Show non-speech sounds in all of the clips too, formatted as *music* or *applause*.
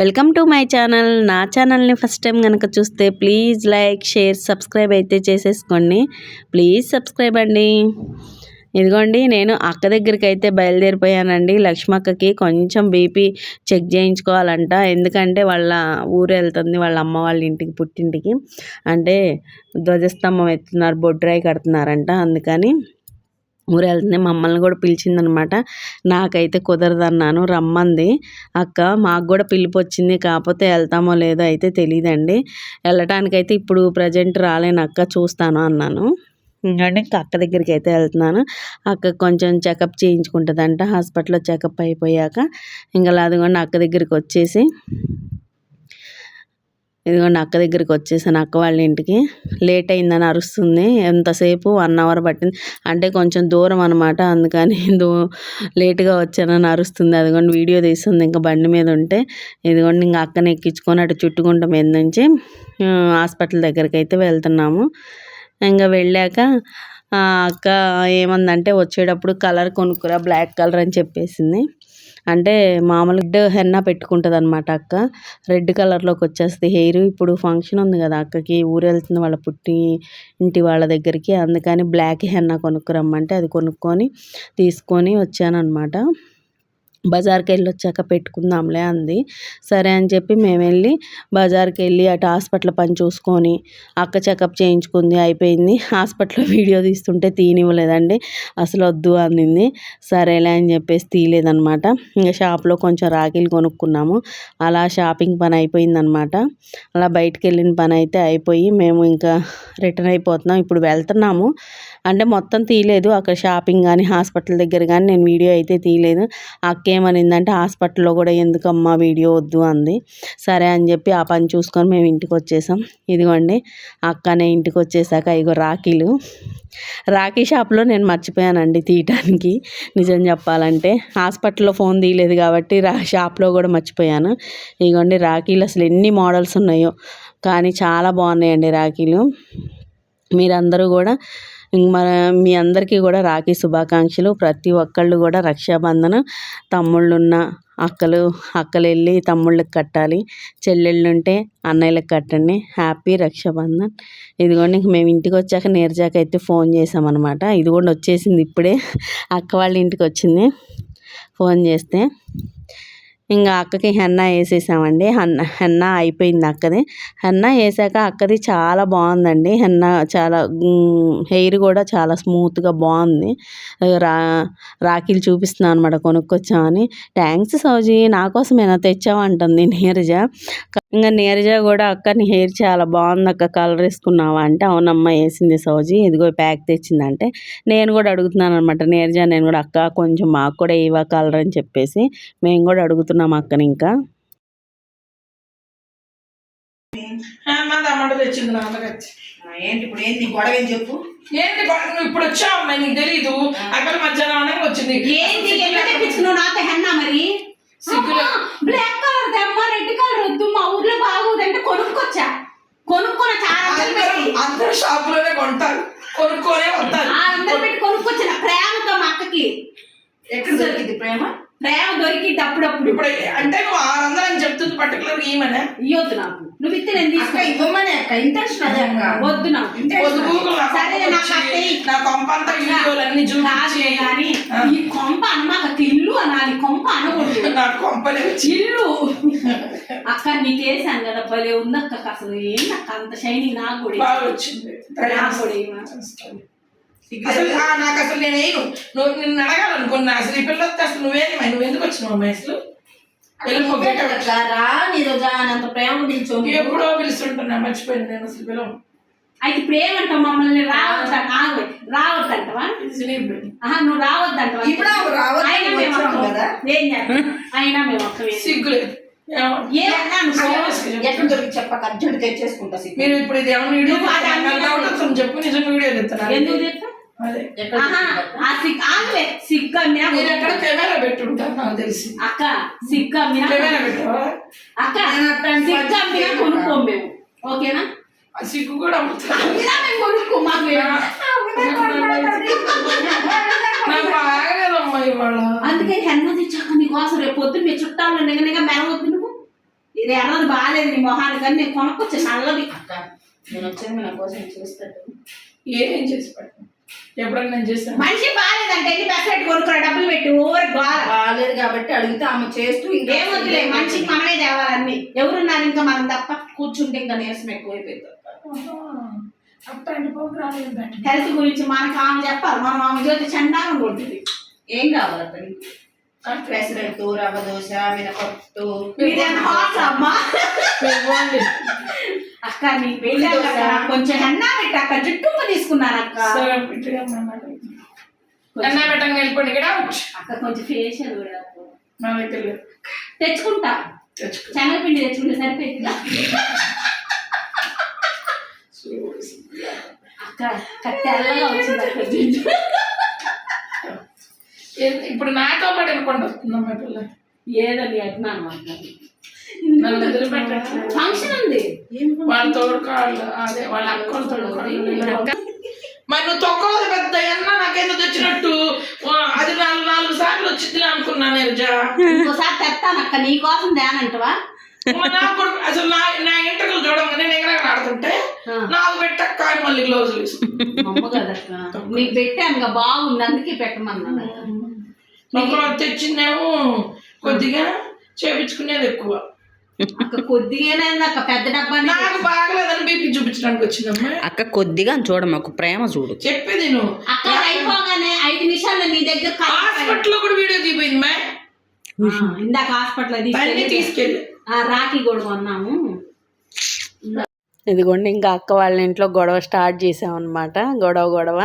Welcome to my channel. నా ఛానల్ని first time కనుక చూస్తే ప్లీజ్ లైక్ షేర్ సబ్స్క్రైబ్ అయితే చేసేసుకోండి. ప్లీజ్ సబ్స్క్రైబ్ అండి. ఇదిగోండి నేను అక్క దగ్గరికి అయితే బయలుదేరిపోయానండి. లక్ష్మక్కకి కొంచెం బీపీ చెక్ చేయించుకోవాలంట. ఎందుకంటే వాళ్ళ ఊరు వెళ్తుంది వాళ్ళ అమ్మ వాళ్ళ ఇంటికి పుట్టింటికి. అంటే ధ్వజస్తంభం ఎత్తున్నారు బొడ్రాయి కడుతున్నారంట. అందుకని ఊరు వెళ్తుంది మమ్మల్ని కూడా పిలిచిందనమాట. నాకైతే కుదరదన్నాను రమ్మంది. అక్క మాకు కూడా పిలుపు వచ్చింది కాకపోతే వెళ్తామో లేదో అయితే తెలియదండి వెళ్ళటానికైతే ఇప్పుడు ప్రజెంట్ రాలేను అక్క చూస్తాను అన్నాను. ఇంకా అక్క దగ్గరికి అయితే వెళ్తున్నాను. అక్క కొంచెం చెకప్ చేయించుకుంటుందంట హాస్పిటల్లో చెకప్ అయిపోయాక. ఇంకా అదిగోండి అక్క దగ్గరికి వచ్చేసి. ఇదిగోండి అక్క దగ్గరికి వచ్చేసాను. అక్క వాళ్ళ ఇంటికి. లేట్ అయిందని అరుస్తుంది. ఎంతసేపు? వన్ అవర్ పట్టింది. అంటే కొంచెం దూరం అనమాట అందుకని *laughs* దో లేట్గా వచ్చానని అరుస్తుంది. అదిగోండి వీడియో తీస్తుంది. ఇంకా బండి మీద ఉంటే ఇదిగోండి ఇంకా అక్కని ఎక్కించుకొని అటు చుట్టుకుంటాం. మీద నుంచి హాస్పిటల్ దగ్గరికి అయితే వెళ్తున్నాము. ఇంకా వెళ్ళాక అక్క ఏమందంటే వచ్చేటప్పుడు కలర్ కొనుక్కురా బ్లాక్ కలర్ అని చెప్పేసింది. అంటే మామూలు హెన్న హెన్నా పెట్టుకుంటుంది అనమాట అక్క. రెడ్ కలర్లోకి వచ్చేస్తుంది హెయిర్. ఇప్పుడు ఫంక్షన్ ఉంది కదా అక్కకి. ఊరు వెళ్తుంది వాళ్ళ పుట్టి ఇంటి వాళ్ళ దగ్గరికి. అందుకని బ్లాక్ హెన్నా కొనుక్కురమ్మంటే అది కొనుక్కొని తీసుకొని వచ్చాను అనమాట బజార్కి వెళ్ళి వచ్చాక పెట్టుకుందాంలే అంది. సరే అని చెప్పి మేము వెళ్ళి బజార్కి వెళ్ళి అటు హాస్పిటల్ పని చూసుకొని అక్క చెకప్ చేయించుకుంది అయిపోయింది. హాస్పిటల్లో వీడియో తీస్తుంటే తీనివ్వలేదండి. అసలు వద్దు అందింది సరేలే అని చెప్పేసి తీయలేదనమాట. ఇంకా షాప్లో కొంచెం రాఖీలు కొనుక్కున్నాము. అలా షాపింగ్ పని అయిపోయిందనమాట. అలా బయటికి వెళ్ళిన పని అయితే అయిపోయి మేము ఇంకా రిటర్న్ అయిపోతున్నాం. ఇప్పుడు వెళ్తున్నాము. అంటే మొత్తం తీయలేదు. అక్కడ షాపింగ్ కానీ హాస్పిటల్ దగ్గర కానీ నేను వీడియో అయితే తీయలేదు. అక్కే ఏమనిందంటే హాస్పిటల్లో కూడా ఎందుకమ్మా వీడియో వద్దు అంది. సరే అని చెప్పి ఆ పని చూసుకొని మేము ఇంటికి వచ్చేసాం. ఇదిగోండి అక్కనే ఇంటికి వచ్చేసాక ఇగో రాఖీలు. రాఖీ షాప్లో నేను మర్చిపోయానండి తీయటానికి. నిజం చెప్పాలంటే హాస్పిటల్లో ఫోన్ తీయలేదు కాబట్టి రా షాప్లో కూడా మర్చిపోయాను. ఇదిగోండి రాఖీలు అసలు ఎన్ని మోడల్స్ ఉన్నాయో. కానీ చాలా బాగున్నాయండి రాఖీలు. మీరందరూ కూడా మన మీ అందరికీ కూడా రాఖీ శుభాకాంక్షలు. ప్రతి ఒక్కళ్ళు కూడా రక్షాబంధన తమ్ముళ్ళున్న అక్కలు అక్కలు వెళ్ళి తమ్ముళ్ళకి కట్టాలి. చెల్లెళ్ళు ఉంటే అన్నయ్యలకు కట్టండి. హ్యాపీ రక్షాబంధన్. ఇదిగోండి ఇంక మేము ఇంటికి వచ్చాక నీరజాకి అయితే ఫోన్ చేసామన్నమాట ఇది కూడా వచ్చేసింది ఇప్పుడే. అక్క వాళ్ళ ఇంటికి వచ్చింది. ఫోన్ చేస్తే ఇంకా అక్కకి హెన్నా వేసేసామండి. హెన్న హెన్నా అయిపోయింది అక్కది. హెన్నా వేసాక అక్కది చాలా బాగుందండి. హెన్నా చాలా హెయిర్ కూడా చాలా స్మూత్గా బాగుంది. రా రాఖీలు చూపిస్తున్నాను అనమాట కొనుక్కొచ్చామని. థ్యాంక్స్ సౌజీ నా కోసమేనా తెచ్చావంటుంది నీరజ. ఇంకా నీరజ కూడా అక్క నీ హెయిర్ చాలా బాగుంది అక్క కలర్ వేసుకున్నావా అంటే అవునమ్మా వేసింది సౌజీ ఇదిగో ప్యాక్ తెచ్చిందంటే. నేను కూడా అడుగుతున్నాను అనమాట నీరజ నేను కూడా అక్క కొంచెం మాకు కూడా ఇవా కలర్ అని చెప్పేసి. మేము కూడా అడుగుతున్నాం అక్కని ఇంకా. తెచ్చింది ఏంటి ఇప్పుడు ఏంటి గొడవ ఏం చెప్పు? ఏంటి గొడవ? నువ్వు ఇప్పుడు వచ్చావు అమ్మాయి నీకు తెలీదు. అక్కడ మధ్యాహ్నం వచ్చింది. ఏంటి నాతో హెన్నా మరి. బ్లాక్ కలర్ తెమ్మ రెడ్ కలర్ వద్దు మా ఊర్లో బాగోదంటే కొనుక్కొచ్చా కొనుక్కొని చాలా అందరు అందరూ షాపులోనే కొంటారు. కొనుక్కోనే వస్తారు. ఆ, అందరు పెట్టి కొనుక్కొచ్చిన. ప్రేమతో మా అక్కకి? ఎక్కడ దొరికింది ప్రేమ? ప్రేమ దొరికింది అప్పుడప్పుడు. ఇప్పుడు అంటే నువ్వు ఆరు వందలు అని చెప్తుంది పర్టికులర్ ఈమెనే. ఇవ్వద్దు నాకు. నువ్వు ఇస్తే నేను తీసుకు ఇవ్వమనే అక్క. ఇంటెన్షన్ అదే అక్క. వద్దు నాకు. సరే, నాకు. నా కొంప అంతా వీడియోలు అన్ని చూపించి. కాదులే కానీ. ఈ కొంప ఇల్లు అనాలి కొంప అనకూడదు *laughs* నా కొంపలే ఇల్లు. అక్క నీకేసాను కదా భలే ఉంది అక్క అసలు ఏంటి అక్క అంత షైనింగ్ నాకు కూడా బాగా వచ్చింది. నాకు కూడా ఏమా. అసలు ఆ, నాకు అసలు నేను వేయను నువ్వు నిన్ను అడగాలనుకున్నా అసలు ఈ పిల్ల వస్తే అసలు నువ్వేని నువ్వు ఎందుకు వచ్చినావు అమ్మాయి అసలు? రా నీరు అంత ప్రేమ నిల్చోని ఎప్పుడో పిలుస్తుంటున్నా మర్చిపోయాను నేను అసలు పిలవం అయితే ఇప్పుడు ఏమంటావు మమ్మల్ని? రావద్దంట ఆగు. రావద్దంటవా? ఆహా నువ్వు రావద్దంటవా? ఇప్పుడు ఆమె రావద్దు, అయినా మేము. కదా. ఏం చేస్తాం? అయినా మేము సిగ్గులేదు. మీరు ఇప్పుడు ఇది ఏమన్నా వీడియో చెప్పు. నిజం వీడియో తీస్తున్నారు ఎందుకు కెమెరా పెట్టుంటారు? నాకు తెలిసి. అక్క సిగ్గు కెమెరా అక్క. కొనుక్కోం మేము. ఓకేనా? ఆ సిగ్గు కూడా అందుకే హెన్న తెచ్చాక నీకోసం రేపు పొద్దున్న మీ చుట్టాలు నిగనిగా మెరవద్దు నువ్వు. ఇది ఎర్రది బాగాలేదు నీ మొహానికి కానీ నేను కొనుక్కొచ్చి నల్లది అక్క నేను వచ్చాను నా కోసం చేస్తాడు ఏం చేసి పెట్టను ఎప్పుడన్నా నేను చేస్తాను. మనిషి బాగాలేదంటే ఎన్ని పెసరెట్ కొనుక్కురా? డబ్బులు పెట్టి ఓవర్ గోల బాగాలేదు కాబట్టి అడిగితే ఆమె చేస్తూ ఇంకా ఏమొద్దులే మనిషికి మనమే తేవాలన్నీ ఎవరున్నారు ఇంకా మనం తప్ప? కూర్చుంటే ఇంకా నీరసం ఎక్కువైపోయింది. అట్లాంటి ప్రోగ్రామ్ హెల్త్ గురించి మనకు ఆమె చెప్పాలి. మనం ఆమె జ్యోతి చండాలం కొడుతుంది ఏం కావాలి అతనికి? పెసరట్టు రవ్వ దోశ మినపట్టు. అక్క నీ పెళ్ళి కొంచెం అన్నా పెట్టి అక్క. జుట్టుమ్మ తీసుకున్నాను అక్క. అన్నా పెట్టంగా వెళ్ళిపోండి ఇక్కడ అక్క కొంచెం ఫేషియల్ కూడా. తెచ్చుకుంటా. తెచ్చుకో. శనగపిండి తెచ్చుకుంటే సరిపోయిందిగా అక్క అక్క తెల్లగా వచ్చింది. ఇప్పుడు నాతో పాటు అనుకోండి వస్తుందమ్మా పిల్ల. ఏదో నీ అభిమానం అక్క నన్ను వదిలిపెట్టట్లేదు. ఫంక్షన్ ఉంది. వాళ్ళ తోడుకాళ్ళు అదే వాళ్ళ అక్కల తోడుకాళ్ళు. మరి నువ్వు తొక్కవది పెద్ద ఎన్న నాకేందో తెచ్చినట్టు అది నాలుగు నాలుగు సార్లు వచ్చింది అనుకున్నా నేను జా. ఇంకోసారి తెస్తాను అక్క నీ కోసం కూడా అసలు నా నా ఇంటర్వ్యూ చూడగానే నేను ఎగరగా ఆడుతుంటే నాకు పెట్టక్క మళ్ళీ గ్లౌజులు వేసుకున్నాను అమ్మ కదక్క నీకు పెట్టాను ఇక బాగుంది అందుకే పెట్టమన్నాను అక్క. ఒకరోజు తెచ్చిందేమో కొద్దిగా చేపించుకునేది ఎక్కువ. అక్క కొద్దిగానే అక్క పెద్ద డబ్బా నాకు? బాగలేదని బీపీ చూపించడానికి వచ్చిందమ్మా. అక్క కొద్దిగా చూడమ్మ ఒక ప్రేమ చూడు. చెప్పేది నువ్వు. అక్క అయిపోగానే ఐదు నిమిషాల్లో నీ దగ్గర హాస్పిటల్లో కూడా వీడియో తీపోయింది మా ఇందాక హాస్పిటల్ తీసుకెళ్ళి. రాఖీ కూడా కొన్నాము. ఇదిగోండి ఇంకా అక్క వాళ్ళ ఇంట్లో గొడవ స్టార్ట్ చేసామన్నమాట. గొడవ గొడవ.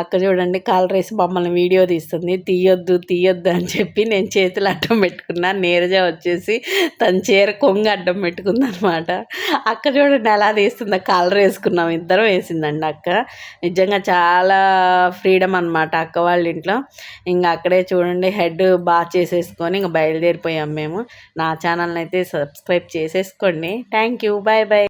అక్క చూడండి కాలరేసి వేసి మమ్మల్ని వీడియో తీస్తుంది. తీయొద్దు తీయొద్దు అని చెప్పి నేను చేతులు అడ్డం పెట్టుకున్నా. నీరజ వచ్చేసి తన చీర కొంగు అడ్డం పెట్టుకుంది అనమాట అక్క చూడండి ఎలా తీస్తుందో కాలర్ వేసుకున్నాం. ఇద్దరం వేసిందండి అక్క. నిజంగా చాలా ఫ్రీడమ్ అనమాట అక్క వాళ్ళ ఇంట్లో. ఇంకా అక్కడే చూడండి హెడ్ బాగా చేసేసుకొని ఇంకా బయలుదేరిపోయాం మేము. నా ఛానల్ని అయితే సబ్స్క్రైబ్ చేసేసుకోండి. Thank you. Bye bye